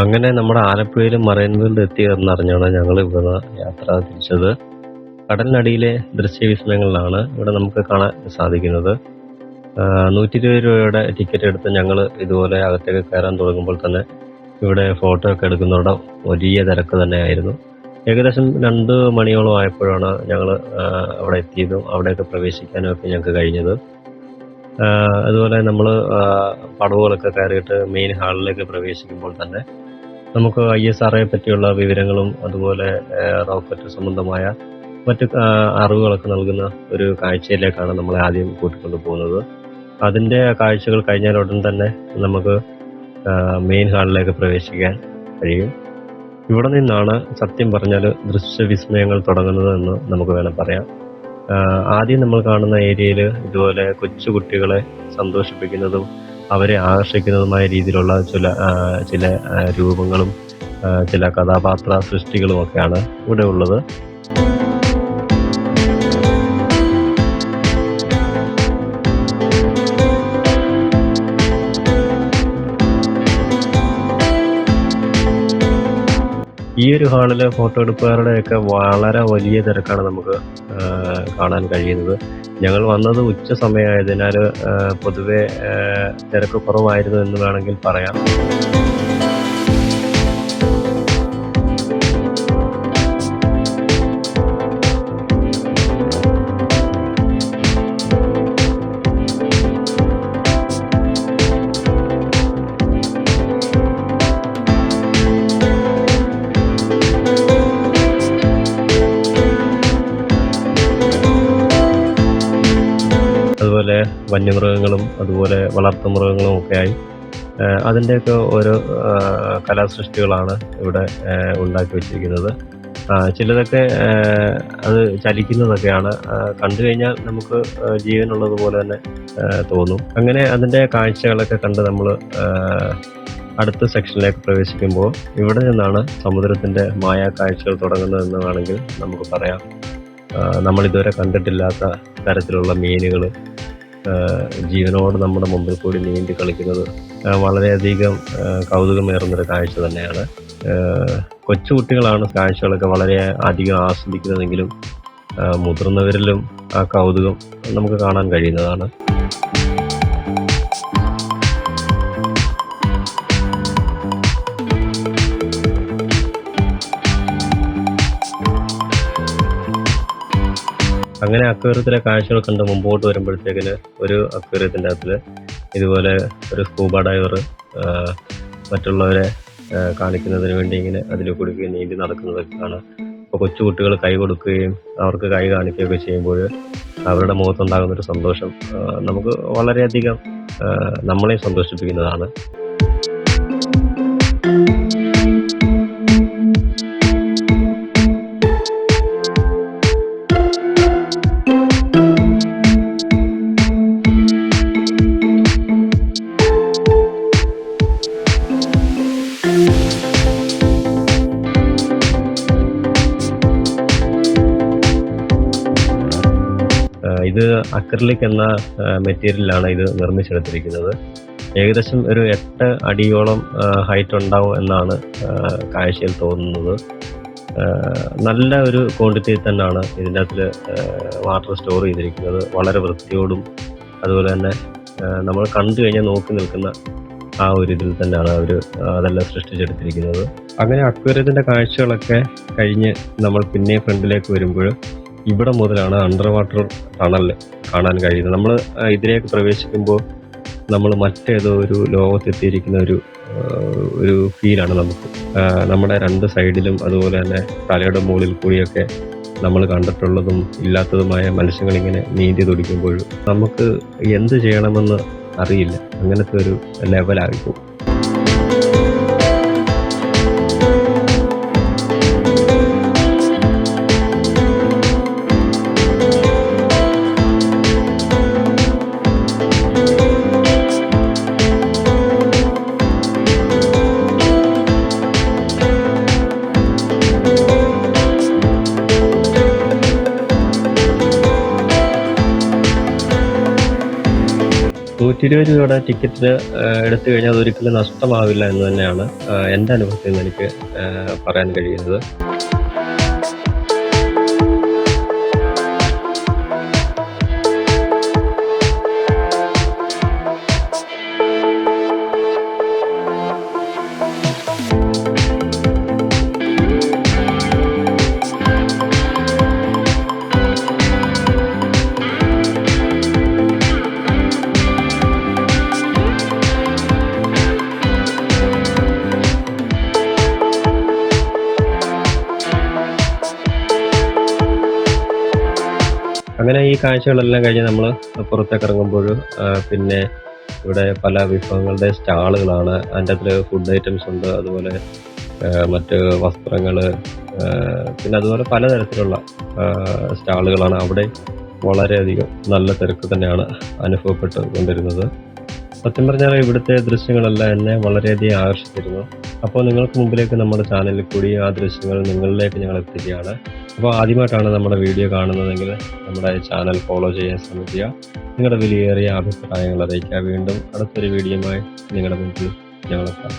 അങ്ങനെ നമ്മുടെ ആലപ്പുഴയിൽ മറൈൻ വേൾഡ് എത്തിയെന്നറിഞ്ഞാണ് ഞങ്ങൾ ഇവിടുന്ന് യാത്ര തിരിച്ചത്. കടലിനടിയിലെ ദൃശ്യവിസ്മയങ്ങളിലാണ് ഇവിടെ നമുക്ക് കാണാൻ സാധിക്കുന്നത്. നൂറ്റി ഇരുപത് രൂപയുടെ ടിക്കറ്റ് എടുത്ത് ഞങ്ങൾ ഇതുപോലെ അകത്തേക്ക് കയറാൻ തുടങ്ങുമ്പോൾ തന്നെ ഇവിടെ ഫോട്ടോ ഒക്കെ എടുക്കുന്നവിടെ വലിയ തിരക്ക് തന്നെയായിരുന്നു. ഏകദേശം രണ്ട് മണിയോളം ആയപ്പോഴാണ് ഞങ്ങൾ അവിടെ എത്തിയതും അവിടെയൊക്കെ പ്രവേശിക്കാനും ഒക്കെ ഞങ്ങൾക്ക് കഴിഞ്ഞത്. അതുപോലെ നമ്മൾ പടവുകളൊക്കെ കയറിയിട്ട് മെയിൻ ഹാളിലേക്ക് പ്രവേശിക്കുമ്പോൾ തന്നെ നമുക്ക് ഐ എസ് ആർ പറ്റിയുള്ള വിവരങ്ങളും അതുപോലെ റോക്കറ്റ് സംബന്ധമായ മറ്റ് അറിവുകളൊക്കെ നൽകുന്ന ഒരു കാഴ്ചയിലേക്കാണ് നമ്മളെ ആദ്യം കൂട്ടിക്കൊണ്ടു പോകുന്നത്. അതിന്റെ കാഴ്ചകൾ കഴിഞ്ഞാൽ ഉടൻ തന്നെ നമുക്ക് മെയിൻ ഹാളിലേക്ക് പ്രവേശിക്കാൻ കഴിയും. ഇവിടെ നിന്നാണ് സത്യം പറഞ്ഞാൽ ദൃശ്യവിസ്മയങ്ങൾ തുടങ്ങുന്നത് എന്ന് നമുക്ക് വേണം പറയാം ആദ്യം നമ്മൾ കാണുന്ന ഏരിയയിൽ ഇതുപോലെ കൊച്ചു കുട്ടികളെ സന്തോഷിപ്പിക്കുന്നതും അവരെ ആകർഷിക്കുന്നതുമായ രീതിയിലുള്ള ചില ചില രൂപങ്ങളും ചില കഥാപാത്ര സൃഷ്ടികളും ഒക്കെയാണ് ഇവിടെ ഉള്ളത്. ഈ ഒരു ഹാളിലെ ഫോട്ടോ എടുപ്പുകാരുടെയൊക്കെ വളരെ വലിയ തിരക്കാണ് നമുക്ക് കാണാൻ കഴിയുന്നത്. ഞങ്ങൾ വന്നത് ഉച്ച സമയമായതിനാൽ പൊതുവെ തിരക്ക് കുറവായിരുന്നു എന്ന് വേണമെങ്കിൽ പറയാം. വന്യമൃഗങ്ങളും അതുപോലെ വളർത്തുമൃഗങ്ങളും ഒക്കെയായി. അതിന്റെയൊക്കെ ഓരോ കലാസൃഷ്ടികളാണ് ഇവിടെ ഉണ്ടാക്കി വെച്ചിരിക്കുന്നത്. ചിലതൊക്കെ അത് ചലിക്കുന്നതൊക്കെയാണ്. കണ്ടു കഴിഞ്ഞാൽ നമുക്ക് ജീവനുള്ളത് പോലെ തന്നെ തോന്നും. അങ്ങനെ അതിന്റെ കാഴ്ചകളൊക്കെ കണ്ട് നമ്മൾ അടുത്ത സെക്ഷനിലേക്ക് പ്രവേശിക്കുമ്പോൾ ഇവിടെ നിന്നാണ് സമുദ്രത്തിന്റെ മായ കാഴ്ചകൾ തുടങ്ങുന്നതെന്ന് വേണമെങ്കിൽ നമുക്ക് പറയാം. നമ്മളിതുവരെ കണ്ടിട്ടില്ലാത്ത തരത്തിലുള്ള മീനുകൾ ജീവനോട് നമ്മുടെ മുമ്പിൽ കൂടി നീന്തി കളിക്കുന്നത് വളരെയധികം കൗതുകമേറുന്നൊരു കാഴ്ച തന്നെയാണ്. കൊച്ചുകുട്ടികളാണ് കൊച്ചു കുട്ടികളാണ് കാഴ്ചകളൊക്കെ വളരെ അധികം ആസ്വദിക്കുന്നതെങ്കിലും മുതിർന്നവരിലും ആ കൗതുകം നമുക്ക് കാണാൻ കഴിയുന്നതാണ്. അങ്ങനെ അക്വേറിയത്തിലെ കാഴ്ചകൾ കണ്ട് മുമ്പോട്ട് വരുമ്പോഴത്തേക്കിന് ഒരു അക്വേറിയത്തിന്റെ അകത്തിൽ ഇതുപോലെ ഒരു സ്കൂബ ഡൈവർ മറ്റുള്ളവരെ കാണിക്കുന്നതിന് വേണ്ടി ഇങ്ങനെ അതിൽ കൂടി നീന്തി നടക്കുന്നതൊക്കെ കാണാം അപ്പോൾ കൊച്ചുകുട്ടികൾ കൈ കൊടുക്കുകയും അവർക്ക് കൈ കാണിക്കുകയൊക്കെ ചെയ്യുമ്പോൾ അവരുടെ മുഖത്തുണ്ടാകുന്ന ഒരു സന്തോഷം നമുക്ക് വളരെയധികം നമ്മളെ സന്തോഷിപ്പിക്കുന്നതാണ്. ഇത് അക്രലിക് എന്ന മെറ്റീരിയലാണ് ഇത് നിർമ്മിച്ചെടുത്തിരിക്കുന്നത്. ഏകദേശം ഒരു എട്ട് അടിയോളം ഹൈറ്റ് ഉണ്ടാവും എന്നാണ് കാഴ്ചയിൽ തോന്നുന്നത്. നല്ല ഒരു ക്വാണ്ടിറ്റി തന്നെയാണ് ഇതിന്റെ അകത്തിൽ വാട്ടർ സ്റ്റോർ ചെയ്തിരിക്കുന്നത്. വളരെ വൃത്തിയോടും അതുപോലെ തന്നെ നമ്മൾ കണ്ടു കഴിഞ്ഞാൽ നോക്കി നിൽക്കുന്ന ആ ഒരു ഇതിൽ തന്നെയാണ് അവർ അതെല്ലാം സൃഷ്ടിച്ചെടുത്തിരിക്കുന്നത്. അങ്ങനെ അക്വേറിയത്തിന്റെ കാഴ്ചകളൊക്കെ കഴിഞ്ഞ് നമ്മൾ പിന്നെ ഫ്രണ്ടിലേക്ക് വരുമ്പോൾ ഇവിടെ മുതലാണ് അണ്ടർ വാട്ടർ ടണൽ കാണാൻ കഴിയുന്നത്. നമ്മൾ ഇതിലേക്ക് പ്രവേശിക്കുമ്പോൾ നമ്മൾ മറ്റേതോ ഒരു ലോകത്തെത്തിയിരിക്കുന്ന ഒരു ഒരു ഫീലാണ് നമുക്ക്. നമ്മുടെ രണ്ട് സൈഡിലും അതുപോലെ തന്നെ തലയുടെ മുകളിൽ കൂടിയൊക്കെ നമ്മൾ കണ്ടിട്ടുള്ളതും ഇല്ലാത്തതുമായ മത്സ്യങ്ങളിങ്ങനെ നീന്തി തുടിക്കുമ്പോഴും നമുക്ക് എന്ത് ചെയ്യണമെന്ന് അറിയില്ല. അങ്ങനത്തെ ഒരു ലെവലായിപ്പോൾ നൂറ്റി ഇരുപത് രൂപയുടെ ടിക്കറ്റ് എടുത്തു കഴിഞ്ഞാൽ അതൊരിക്കലും നഷ്ടമാവില്ല എന്ന് തന്നെയാണ് എന്റെ അനുഭവത്തിൽ നിന്ന് എനിക്ക് പറയാൻ കഴിയുന്നത്. അങ്ങനെ ഈ കാഴ്ചകളെല്ലാം കഴിഞ്ഞ് നമ്മൾ പുറത്തേക്ക് ഇറങ്ങുമ്പോൾ പിന്നെ ഇവിടെ പല വിഭവങ്ങളുടെ സ്റ്റാളുകളാണ്. അതിന്റെ അകത്ത് ഫുഡ് ഐറ്റംസ് ഉണ്ട്. അതുപോലെ മറ്റ് വസ്ത്രങ്ങൾ പിന്നെ അതുപോലെ പലതരത്തിലുള്ള സ്റ്റാളുകളാണ്. അവിടെ വളരെയധികം നല്ല തിരക്ക് തന്നെയാണ് അനുഭവപ്പെട്ട് കൊണ്ടിരുന്നത് സത്യം പറഞ്ഞാൽ ഇവിടുത്തെ ദൃശ്യങ്ങളെല്ലാം എന്നെ വളരെയധികം ആകർഷിച്ചിരുന്നു. അപ്പോൾ നിങ്ങൾക്ക് മുമ്പിലേക്ക് നമ്മുടെ ചാനലിൽ കൂടി ആ ദൃശ്യങ്ങൾ നിങ്ങളിലേക്ക് ഞങ്ങൾ എത്തിക്കുകയാണ്. അപ്പോൾ ആദ്യമായിട്ടാണ് നമ്മുടെ വീഡിയോ കാണുന്നതെങ്കിൽ നമ്മുടെ ചാനൽ ഫോളോ ചെയ്യാൻ ശ്രമിക്കുക. നിങ്ങളുടെ വിലയേറിയ അഭിപ്രായങ്ങൾ അറിയിക്കുക വീണ്ടും അടുത്തൊരു വീഡിയോയുമായി നിങ്ങളുടെ മുമ്പിൽ ഞങ്ങളെത്താം.